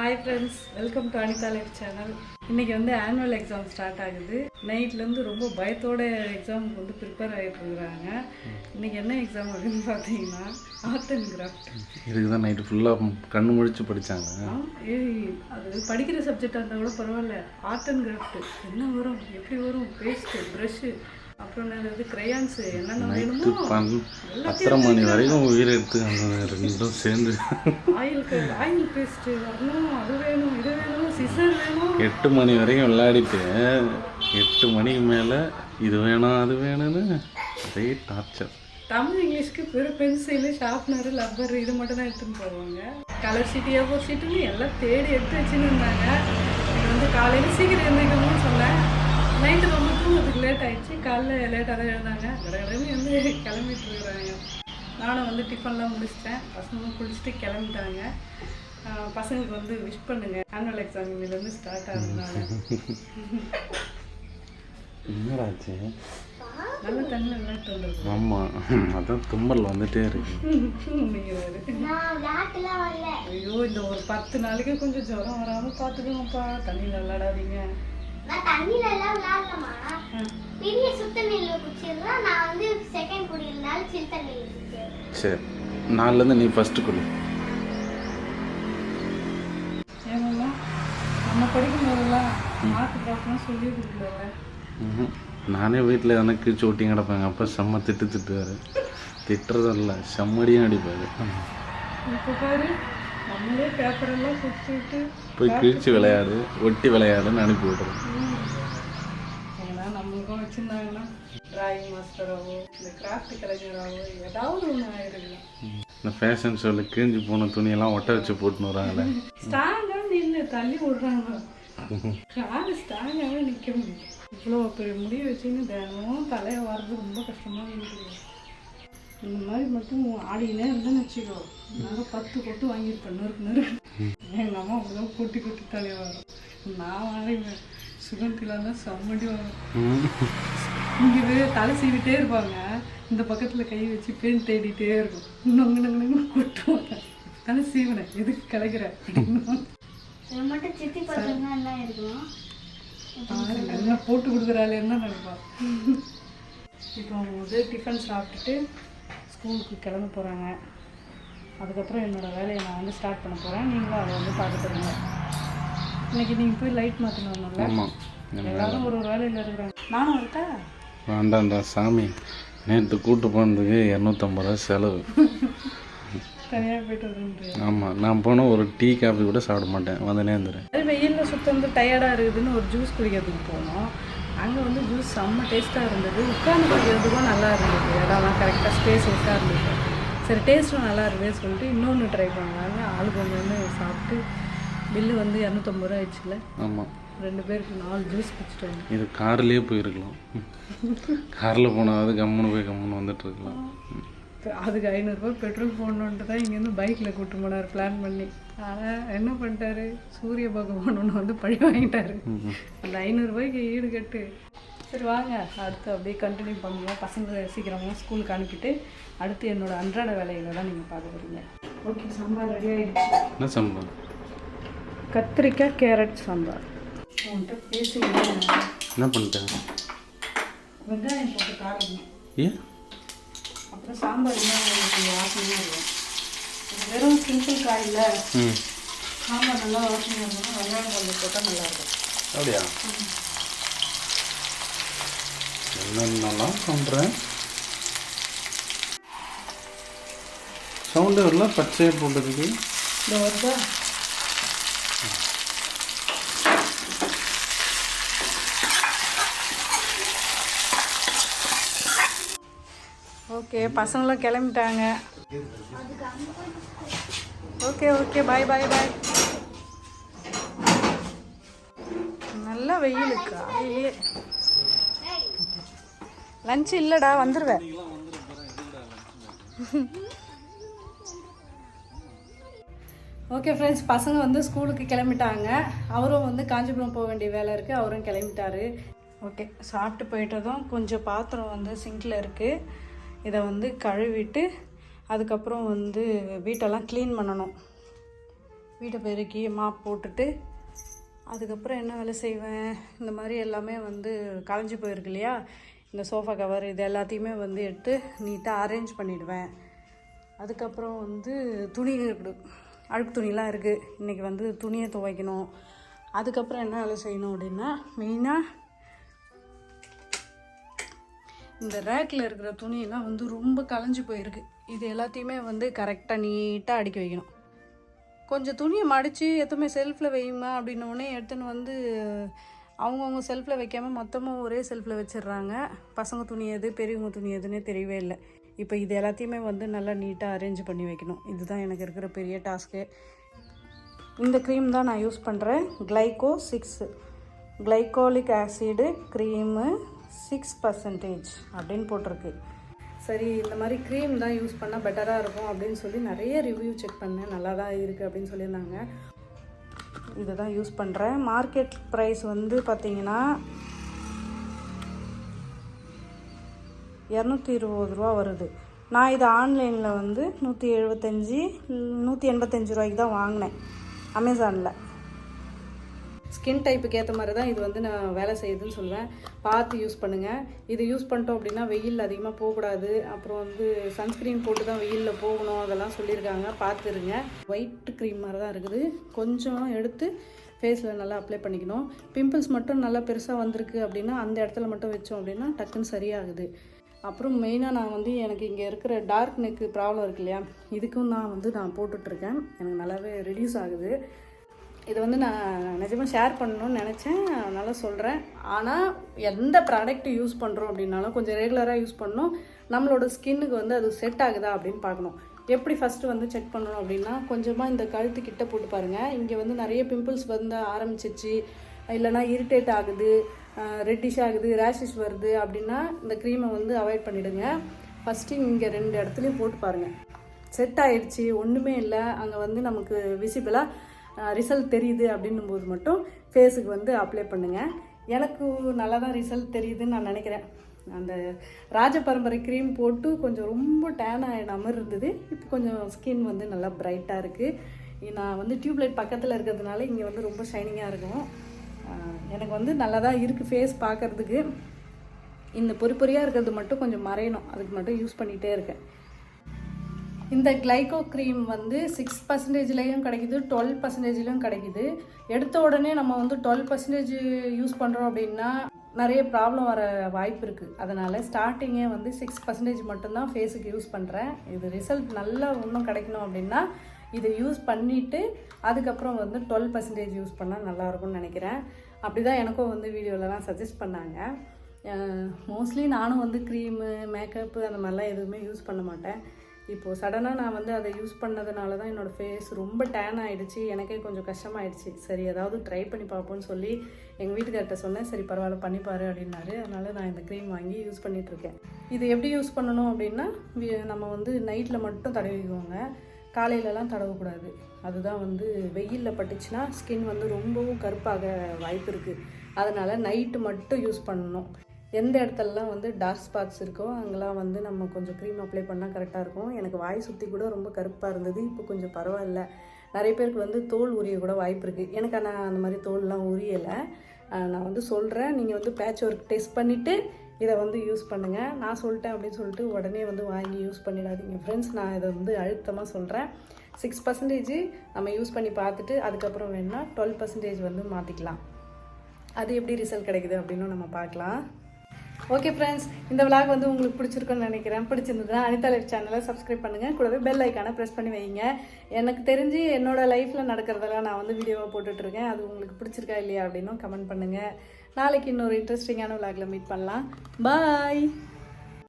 Hi friends welcome to Anitha life channel இன்னைக்கு வந்து annual exam start ஆகுது. நைட்லேருந்து ரொம்ப பயத்தோட எக்ஸாமுக்கு வந்து ப்ரிப்பேர் ஆகிட்டு இருக்கிறாங்க. இன்னைக்கு என்ன எக்ஸாம் அப்படின்னு பார்த்தீங்கன்னா ஆர்ட் அண்ட் கிராஃப்ட் இதுக்கு தான் நைட்டு ஃபுல்லாக கண்ணு முழிச்சு படித்தாங்க ஏய் அது படிக்கிற சப்ஜெக்டாக இருந்தால் கூட பரவாயில்ல. ஆர்ட் அண்ட் கிராஃப்ட் என்ன வரும்? எப்படி வரும்? பேஸ்ட்டு ப்ரஷ்ஷு அப்புறம் என்னது கிரையான்ஸு என்னென்ன வேணுமோ பன் பத்தரை மணி வரைக்கும் உயிர் எடுத்து அந்த ரெண்டும் சேர்ந்து. ஆயிலுக்கு ஆயில் பேஸ்ட்டு வரணும் அது வேணும் இது வேணும் சிசர் வேணும். எட்டு மணி வரைக்கும் விளையாடிட்டு எட்டு மணிக்கு மேலே இது வேணும் அது வேணும்னு அதே டார்ச்சர் தமிழ் இங்கிலீஷ்க்கு வெறும் பென்சிலு ஷார்ப்னர் லப்பர் இது மட்டும் தான் எடுத்துன்னு போவாங்க. கலர் ஷீட் ஏ ஃபோர் ஷீட்டுன்னு எல்லாம் தேடி எடுத்து வச்சுன்னு இருந்தாங்க. இது வந்து காலையில் சீக்கிரம் எழுந்திரிக்கணும்னு சொன்னேன். நைட்டு ரொம்ப தூங்கத்துக்கு லேட் ஆயிடுச்சு. காலைல லேட்டாக தான் எழுந்தாங்க. கடகடன்னு வந்து கிளம்பிட்டு இருக்கிறாங்க நானும் வந்து டிஃபன்லாம் முடிச்சிட்டேன். பசங்களும் குளிச்சுட்டு கிளம்பிட்டாங்க. பசங்களுக்கு வந்து விஷ் பண்ணுங்க. ஆனுவல் எக்ஸாம் இன்னிலேருந்து ஸ்டார்ட் ஆகுதுனால என்னடாச்சு? நல்ல தண்ணி விளையாட்டு வந்துருக்கு. ஆமாம் அதான் தும்மல் வந்துட்டே இருக்கு. ஐயோ இந்த ஒரு பத்து நாளைக்கு கொஞ்சம் ஜுரம் வராம பாத்துக்கோங்கப்பா தண்ணியில் விளையாடாதீங்க. நான் தண்ணியில எல்லாம் விளையாடலாமா பெரிய சுத்த நெல்ல குச்சிருந்தா நான் வந்து செகண்ட் குடியிருந்தாலும் சில் தண்ணியில் குச்சிருந்தேன் சரி. நாலுலேருந்து நீ ஃபஸ்ட்டு கொடு. ஏமாம்மா நம்ம படிக்கும் போதெல்லாம் மார்க் பார்க்கணும் சொல்லி கொடுக்கல ம்ஹும். நானே வீட்டில் எனக்கு கிழிச்சு ஒட்டி கிடப்பேங்க. அப்போ செம்ம திட்டு திட்டுவார். திட்டுறதும் இல்லை. செம்மடியும் அடிப்பார் இப்போ பாரு நம்மளே பேப்பரெல்லாம் கொடுத்துட்டு போய் கிழிச்சு விளையாடு ஒட்டி விளையாடுன்னு அனுப்பி விடுறோம் ஏன்னா நம்மளுக்கும் வச்சுருந்தாங்கன்னா டிராயிங் மாஸ்டராகவோ இந்த கிராஃப்ட் கலைஞராகவோ ஏதாவது ஒன்று ஆயிருக்கலாம். இந்த ஃபேஷன் ஷோவில் கிழிஞ்சு போன துணியெல்லாம் ஒட்ட வச்சு போட்டுன்னு வராங்களே. ஸ்ட்ராங்காக நின்று தள்ளி விடுறாங்க. காலு ஸ்ட்ராங்காகவே நிற்க முடியும் இவ்வளோ பெரிய முடிவு வச்சுன்னு தினமும் தலையை வர்றது ரொம்ப கஷ்டமாக இருக்குது. இந்த மாதிரி மட்டும் ஆடினே இருந்தேன்னு வச்சுக்கோ. நாங்கள் பத்து கொட்டு வாங்கியிருப்பேன். நொறுக்கு நொறுக்கு. எங்கள் அம்மா அப்படிதான் கொட்டி கொட்டி தலையை வரும் நான் வாங்கிவேன் சுகந்திலாம் தான் செம்மடி வரும். இங்கே தலை சீவிட்டே இருப்பாங்க. இந்த பக்கத்தில் கை வச்சு பேன் தேடிட்டே இருக்கும். நொங்கு நொங்கு நொங்கு கொட்டுவாங்க தலை சீவினேன் எதுக்கு கலைக்கிற? அப்படின்னு மட்டும் சித்தி பார்த்தீங்கன்னா என்ன இருக்கும்? நல்லா போட்டு கொடுக்குறாளேன்னு தான் நினைப்பா. இப்போ அவங்க வந்து டிஃபன் சாப்பிட்டுட்டு ஸ்கூலுக்கு கிளம்ப போகிறாங்க அதுக்கப்புறம் என்னோடய வேலையை நான் வந்து ஸ்டார்ட் பண்ண போகிறேன் நீங்களும் அதை வந்து பார்த்துட்டுருங்க இன்னைக்கு நீங்கள் போய் லைட் ஆமாம் எல்லாரும் ஒரு ஒரு வேலையில் இருக்கிறாங்க. நானும் வரட்டா வேண்டாம்டா சாமி. நேற்று கூட்டு போனதுக்கு இரநூத்தம்பது ரூபா செலவு. தனியாக போயிட்டு வருன்றேன் ஆமாம் நான் போனால் ஒரு டீ காஃபி கூட சாப்பிட மாட்டேன். வந்தனே இருந்துறேன் அது வெயிலில் சுத்தம் வந்து டயர்டாக இருக்குதுன்னு ஒரு ஜூஸ் குடிக்கிறதுக்கு போனோம். அங்கே வந்து ஜூஸ் செம்ம டேஸ்ட்டாக இருந்தது. உட்காந்து குடிக்கிறதுக்கும் நல்லா இருந்தது. இடம்லாம் கரெக்டாக ஸ்பேஸ் ஒர்க்காக இருந்தது. சரி டேஸ்ட்டும் நல்லா இருக்குதுன்னு சொல்லிட்டு இன்னொன்று ட்ரை பண்ணலாங்க ஆளுக்கு ஒன்று ஒன்று சாப்பிட்டு பில்லு வந்து இரநூத்தம்பது ரூபா ஆயிடுச்சுல. ஆமாம் ரெண்டு பேருக்கு நாலு ஜூஸ் குடிச்சிட்டு வந்தோம் இது கார்லேயே போயிருக்கலாம். காரில் போனாவது கம்முன்னு போய் கம்முன்னு வந்துட்டு இருக்கலாம். அதுக்கு ஐநூறுரூபா பெட்ரோல் போடணுன்ட்டு தான் இங்கேருந்து பைக்கில் கூட்டு போனார். பிளான் பண்ணி. ஆனால் என்ன பண்ணிட்டாரு? சூரிய பகவான் ஒன்று வந்து பழி வாங்கிட்டாரு. அந்த ஐநூறுரூபாய்க்கு ஈடு கட்டு. சரி வாங்க. அடுத்து அப்படியே கண்டினியூ பண்ணுவோம். பசங்களை சீக்கிரமாக ஸ்கூலுக்கு அனுப்பிட்டு அடுத்து என்னோட அன்றாட வேலைகளை தான் நீங்கள் பார்க்க போகிறீங்க ஓகே சாம்பார் ரெடி ஆகிடுச்சு என்ன சம்பளம் கத்திரிக்காய் கேரட் சாம்பார். உன்கிட்ட பேசிக்கிறேன் என்ன பண்ணிட்டேன்? வெங்காயம் போட்டு காரணும். ஏன்? அப்புறம் சாம்பார் உங்களுக்கு வாசனையாக இருக்கும் வெறும் சிம்பிள் காயில் சாம்பார் நல்லா வாசனையாக இருக்கணும் வெங்காயம் கொஞ்சம் போட்டால் நல்லாயிருக்கும். அப்படியா? என்னென்னலாம் பண்ணுறேன் சவுண்டு வரல? பச்சையாக போட்டதுக்கு இந்த வருதா ஓகே பசங்களும் கிளம்பிட்டாங்க. ஓகே ஓகே பாய் பாய் பாய் நல்லா வெயில் காலையிலே லஞ்ச் இல்லைடா வந்துடுவேன் ஓகே ஃப்ரெண்ட்ஸ் பசங்க வந்து ஸ்கூலுக்கு கிளம்பிட்டாங்க. அவரும் வந்து காஞ்சிபுரம் போக வேண்டிய வேலை இருக்குது அவரும் கிளம்பிட்டாரு. ஓகே சாப்பிட்டு போயிட்டதும் கொஞ்சம் பாத்திரம் வந்து சிங்கில் இருக்குது இதை வந்து கழுவிட்டு அதுக்கப்புறம் வந்து வீட்டெல்லாம் க்ளீன் பண்ணணும். வீட்டை பெருக்கி மாப் போட்டுட்டு அதுக்கப்புறம் என்ன வேலை செய்வேன்? இந்த மாதிரி எல்லாமே வந்து களைஞ்சி போயிருக்கு இல்லையா? இந்த சோஃபா கவர் இது எல்லாத்தையுமே வந்து எடுத்து நீட்டாக அரேஞ்ச் பண்ணிவிடுவேன் அதுக்கப்புறம் வந்து துணி இருக்குது அழுக்கு துணிலாம் இருக்குது இன்றைக்கி வந்து துணியை துவைக்கணும். அதுக்கப்புறம் என்ன வேலை செய்யணும் அப்படின்னா மெயினாக இந்த ரேக்கில் இருக்கிற துணியெல்லாம் வந்து ரொம்ப கலைஞ்சு போயிருக்கு. இது எல்லாத்தையுமே வந்து கரெக்டாக நீட்டாக அடுக்கி வைக்கணும். கொஞ்சம் துணியை மடித்து எதுவுமே செல்ஃபில் வையுமா அப்படின்னோடனே எடுத்துன்னு வந்து அவங்கவுங்க செல்ஃபில் வைக்காமல் மொத்தமாக ஒரே செல்ஃபில் வச்சிடுறாங்க. பசங்க துணி எது பெரியவங்க துணி எதுன்னே தெரியவே இல்லை. இப்போ இது எல்லாத்தையுமே வந்து நல்லா நீட்டாக அரேஞ்ச் பண்ணி வைக்கணும். இதுதான் எனக்கு இருக்கிற பெரிய டாஸ்க்கு இந்த க்ரீம் தான் நான் யூஸ் பண்ணுறேன் glyco six glycolic acid cream six percentage அப்படின்னு போட்டிருக்கு. சரி இந்த மாதிரி க்ரீம் தான் யூஸ் பண்ணால் பெட்டராக இருக்கும் அப்படின்னு சொல்லி நிறைய ரிவ்யூ செக் பண்ணேன். நல்லா தான் இருக்குது அப்படின்னு சொல்லியிருந்தாங்க. இதை தான் யூஸ் பண்ணுறேன் மார்க்கெட் ப்ரைஸ் வந்து பார்த்தீங்கன்னா இரநூத்தி இருபது ரூபா வருது. நான் இது ஆன்லைனில் வந்து நூற்றி எழுபத்தஞ்சி நூற்றி எண்பத்தஞ்சு ரூபாய்க்கு தான் வாங்கினேன். அமேசானில் ஸ்கின் டைப்புக்கு ஏற்ற மாதிரி தான் இது வந்து நான் வேலை செய்யுதுன்னு சொல்லுவேன் பார்த்து யூஸ் பண்ணுங்கள் இது யூஸ் பண்ணிட்டோம் அப்படின்னா வெயில் அதிகமாக போகக்கூடாது. அப்புறம் வந்து சன்ஸ்க்ரீன் போட்டு தான் வெயிலில் போகணும். அதெல்லாம் சொல்லியிருக்காங்க. பார்த்துருங்க. ஒயிட் க்ரீம் மாதிரி தான் இருக்குது. கொஞ்சம் எடுத்து ஃபேஸில் நல்லா அப்ளை பண்ணிக்கணும். பிம்பிள்ஸ் மட்டும் நல்லா பெருசாக வந்திருக்கு அப்படின்னா அந்த இடத்துல மட்டும் வச்சோம் அப்படின்னா டக்குன்னு சரியாகுது. அப்புறம் மெயினாக நான் வந்து எனக்கு இங்கே இருக்கிற டார்க் நெக்கு ப்ராப்ளம் இருக்கு இல்லையா? இதுக்கும் நான் வந்து நான் போட்டுட்ருக்கேன் எனக்கு நல்லாவே ரெடியூஸ் ஆகுது. இதை வந்து நான் நிஜமாக ஷேர் பண்ணணும்னு நினச்சேன். அதனால் சொல்கிறேன் ஆனால் எந்த ப்ராடக்ட் யூஸ் பண்ணுறோம் அப்படின்னாலும் கொஞ்சம் ரெகுலராக யூஸ் பண்ணணும். நம்மளோட ஸ்கின்னுக்கு வந்து அது செட் ஆகுதா அப்படின்னு பார்க்கணும். எப்படி ஃபஸ்ட்டு வந்து செக் பண்ணணும் அப்படின்னா கொஞ்சமாக இந்த கழுத்து கிட்ட போட்டு பாருங்கள் இங்கே வந்து நிறைய பிம்பிள்ஸ் வந்து ஆரம்பிச்சிச்சு. இல்லைனா இரிட்டேட் ஆகுது ரெட்டிஷ் ஆகுது ரேஷஸ் வருது அப்படின்னா இந்த க்ரீமை வந்து அவாய்ட் பண்ணிவிடுங்க ஃபஸ்ட்டு இங்கே ரெண்டு இடத்துலையும் போட்டு பாருங்கள் செட் ஆயிடுச்சு ஒன்றுமே இல்லை. அங்கே வந்து நமக்கு விசிபிளாக ரிசல்ட் தெரியுது அப்படின்னும் போது மட்டும் ஃபேஸுக்கு வந்து அப்ளை பண்ணுங்கள் எனக்கு நல்லா தான் ரிசல்ட் தெரியுதுன்னு நான் நினைக்கிறேன். அந்த ராஜ பரம்பரை க்ரீம் போட்டு கொஞ்சம் ரொம்ப டேன் ஆகின மாதிரி இருந்தது. இப்போ கொஞ்சம் ஸ்கின் வந்து நல்லா பிரைட்டாக இருக்குது நான் வந்து டியூப்லைட் பக்கத்தில் இருக்கிறதுனால இங்கே வந்து ரொம்ப ஷைனிங்காக இருக்கும். எனக்கு வந்து நல்லா தான் இருக்குது ஃபேஸ் பார்க்கறதுக்கு. இந்த பொறி பொறியாக இருக்கிறது மட்டும் கொஞ்சம் மறையணும். அதுக்கு மட்டும் யூஸ் பண்ணிகிட்டே இருக்கேன். இந்த கிளைகோ க்ரீம் வந்து சிக்ஸ் பர்சன்டேஜ்லேயும் கிடைக்குது டுவெல் பர்சன்டேஜ்லேயும் கிடைக்குது. எடுத்த உடனே நம்ம வந்து டுவெல் பர்சன்டேஜ் யூஸ் பண்ணுறோம் அப்படின்னா நிறைய ப்ராப்ளம் வர வாய்ப்பு இருக்குது அதனால் ஸ்டார்டிங்கே வந்து சிக்ஸ் பர்சன்டேஜ் மட்டும்தான் ஃபேஸுக்கு யூஸ் பண்ணுறேன் இது ரிசல்ட் நல்லா இன்னும் கிடைக்கணும் அப்படின்னா இதை யூஸ் பண்ணிவிட்டு அதுக்கப்புறம் வந்து டுவெல் பர்சன்டேஜ் யூஸ் பண்ணால் நல்லாயிருக்கும்னு நினைக்கிறேன். அப்படி தான் எனக்கும் வந்து வீடியோலலாம் சஜஸ்ட் பண்ணாங்க. மோஸ்ட்லி நானும் வந்து க்ரீமு மேக்கப்பு அந்த மாதிரிலாம் எதுவுமே யூஸ் பண்ண மாட்டேன். இப்போது சடனாக நான் வந்து அதை யூஸ் பண்ணதுனால தான் என்னோடய ஃபேஸ் ரொம்ப டேன் ஆகிடுச்சு எனக்கே கொஞ்சம் கஷ்டமாயிடுச்சு. சரி ஏதாவது ட்ரை பண்ணி பார்ப்போம்னு சொல்லி எங்கள் வீட்டுக்கார்ட்ட சொன்னேன். சரி பரவாயில்ல பண்ணிப்பாரு அப்படின்னாரு. அதனால் நான் இந்த க்ரீம் வாங்கி யூஸ் பண்ணிகிட்ருக்கேன் இது எப்படி யூஸ் பண்ணணும் அப்படின்னா நம்ம வந்து நைட்டில் மட்டும் தடவிக்குவோங்க காலையிலலாம் தடவக்கூடாது. அதுதான் வந்து வெயிலில் பட்டுச்சுன்னா ஸ்கின் வந்து ரொம்பவும் கருப்பாக வாய்ப்பு இருக்குது அதனால் நைட்டு மட்டும் யூஸ் பண்ணணும். எந்த இடத்துலலாம் வந்து டார்க் ஸ்பாட்ஸ் இருக்கோ அங்கெல்லாம் வந்து நம்ம கொஞ்சம் க்ரீம் அப்ளை பண்ணால் கரெக்டாக இருக்கும். எனக்கு வாய் சுற்றி கூட ரொம்ப கருப்பாக இருந்தது இப்போ கொஞ்சம் பரவாயில்ல. நிறைய பேருக்கு வந்து தோல் உரிய கூட வாய்ப்பு இருக்குது எனக்கு ஆனால் அந்த மாதிரி தோல்லாம் உரியலை. நான் வந்து சொல்கிறேன் நீங்கள் வந்து பேட்ச் ஒர்க் டெஸ்ட் பண்ணிவிட்டு இதை வந்து யூஸ் பண்ணுங்கள் நான் சொல்லிட்டேன் அப்படின்னு சொல்லிட்டு உடனே வந்து வாங்கி யூஸ் பண்ணிடாதீங்க. ஃப்ரெண்ட்ஸ் நான் இதை வந்து அழுத்தமாக சொல்கிறேன் சிக்ஸ் பர்சன்டேஜ் நம்ம யூஸ் பண்ணி பார்த்துட்டு அதுக்கப்புறம் வேணால் டுவெல் பர்சன்டேஜ் வந்து மாற்றிக்கலாம் அது எப்படி ரிசல்ட் கிடைக்குது அப்படின்னு நம்ம பார்க்கலாம். ஓகே ஃப்ரெண்ட்ஸ் இந்த விளாக் வந்து உங்களுக்கு பிடிச்சிருக்குன்னு நினைக்கிறேன். பிடிச்சிருந்ததுன்னா அனிதா லைஃப் சேனலை சப்ஸ்கிரைப் பண்ணுங்கள் கூடவே பெல் ஐக்கானை ப்ரெஸ் பண்ணி வைங்க. எனக்கு தெரிஞ்சு என்னோட லைஃப்பில் நடக்கிறதெல்லாம் நான் வந்து வீடியோவாக போட்டுட்ருக்கேன் அது உங்களுக்கு பிடிச்சிருக்கா இல்லையா அப்படின்னும் கமெண்ட் பண்ணுங்கள் நாளைக்கு இன்னொரு இன்ட்ரெஸ்டிங்கான விளாகில் மீட் பண்ணலாம். பாய்